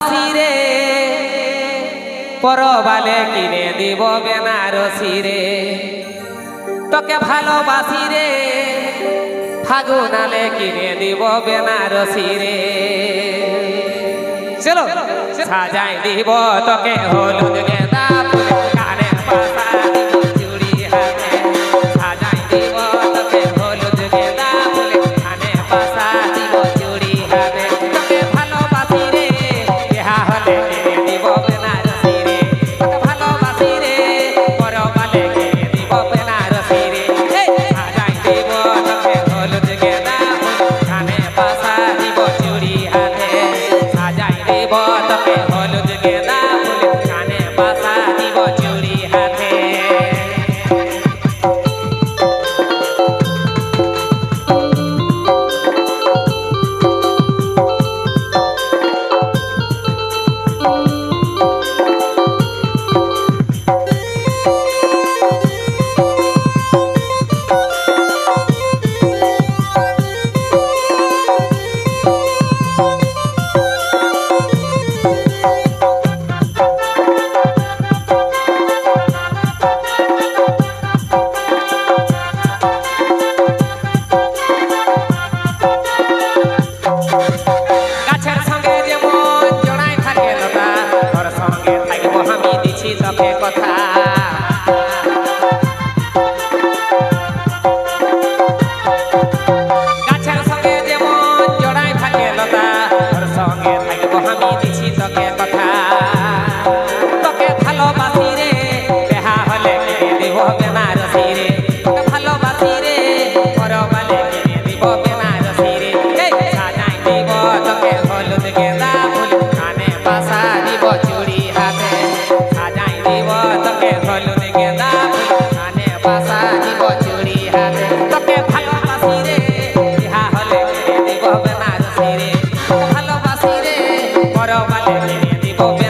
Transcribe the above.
সিরে পরবালে কিনে দিব বেনারসি রে তোকে ভালোবাসি রে ফাগুনালে কিনে দিব বেনারসি রে চলো, সাজাই দিব তোকে হলুদ গেঁদা ফুলে tiempo